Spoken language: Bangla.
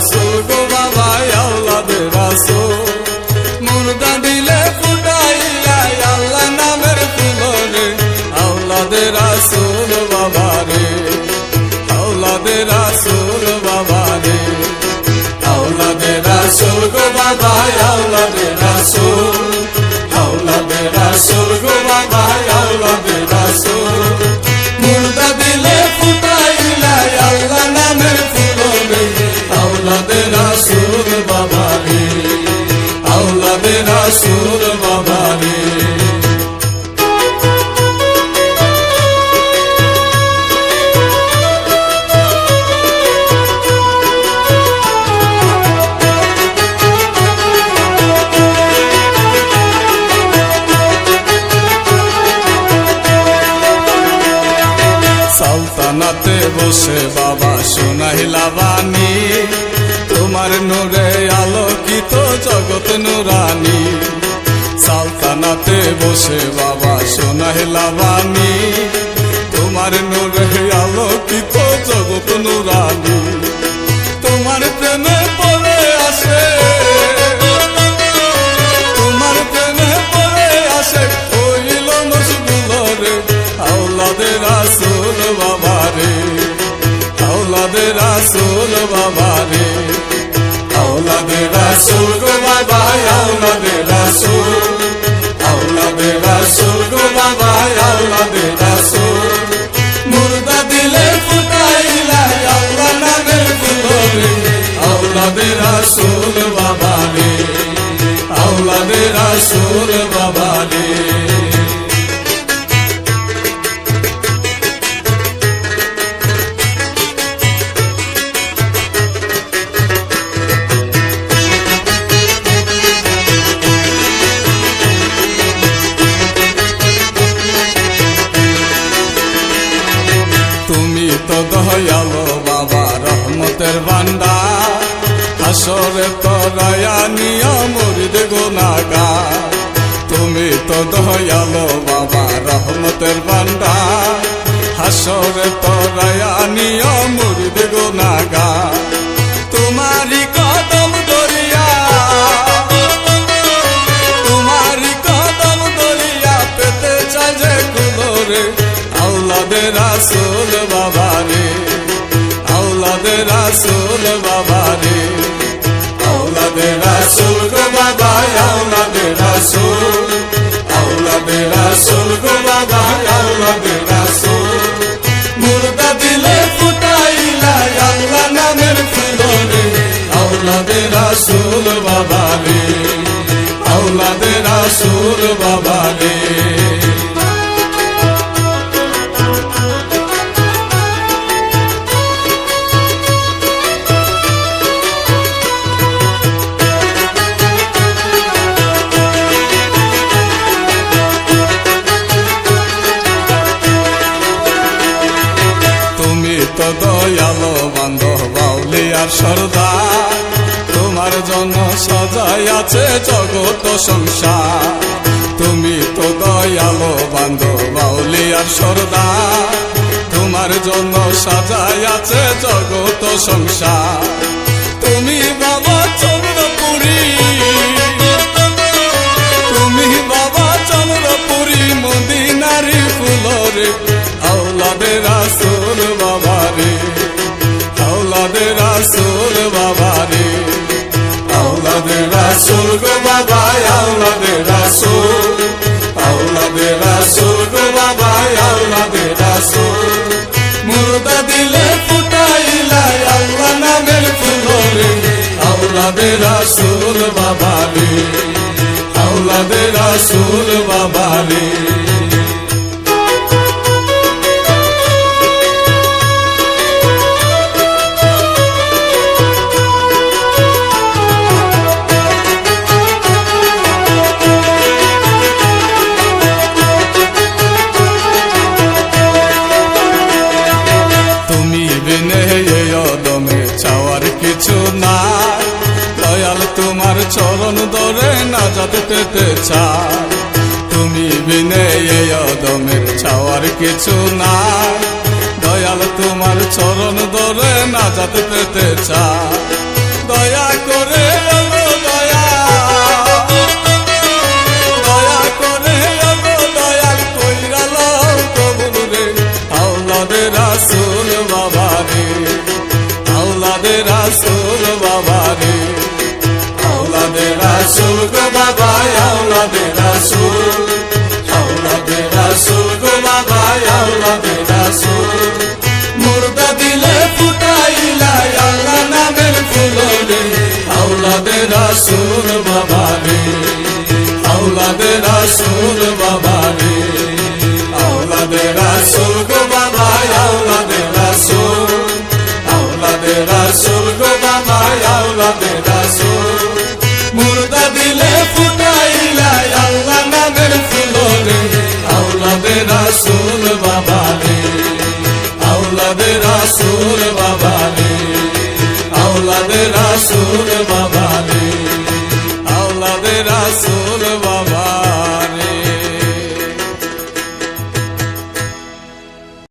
রাসুল গো বাবা আল্লাদের রাসুল। মুর্দা দিলে ফুটাইয়া, আল্লাহ নামের ফুলরে আল্লাদের রাসুল বাবা রে আল্লাদের সালতানাতে বসে বাবা শোনাইলা বাণী তোমার নূরে আলোকিত জগৎ নুরানি। সালতানাতে বসে বাবা শোনাইলা বাণী তোমার নূরে আলোকিত জগৎ নুরানি। রাসুল বাবা রে। আওলাদে রাসুল গো বাবা আওলাদে রাসুল হাসরে তরায়া নিয়া মুরিদ গোনাগা তুমি তো দয়ালো বাবা, রহমতের বান্দা হাসরে তরায়া নিয়া মুরিদ গোনাগা তোমারি কদম দরিয়া তোমারি কদম দরিয়া পেতে চাই যে কুলোরে। আউলাদে রাসুল রাসুল বাবা রে তুমি তো দয়ালো বান্ধব বাউলি আর সর্দার। তোমার জন্য সজাই আছে জগত সংসার। তুমি তো দয়ালো, বান্ধব আর সর্দার। তোমার জন্য সাজাই আছে জগত সংসার। রাসুল গো বাবা আওলাদে রাসুল। আওলাদে রাসুল গো বাবা আওলাদে রাসুল। মুর্দা দিলে ফুটাইলা, আল্লাহ নামের ফুলরে। আওলাদে রাসুল বাবা রে আওলাদে রাসুল বাবা রে যাতে পেতে চাই। তুমি বিনে এই চাওয়ার কিছু নাই। দয়াল তোমার চরণ ধরে না যাতে পেতে চায় রাসুল বাবা রে আওলা আউলাদ রাসুল বাবা রে আওলা আউলাদ রাসুল গো বাবা আওলা আউলাদ রাসুল আউলাদ রাসুল গো বাবা আওলা আউলাদ রাসুল মুর্দা দিলে ফুটাইলা, আল্লাহ নামের ফুলন আউলাদ রাসুল বাবা রে আওলা আউলাদ রাসুল বাবা রে আওলা আউলাদ রাসুল বাবা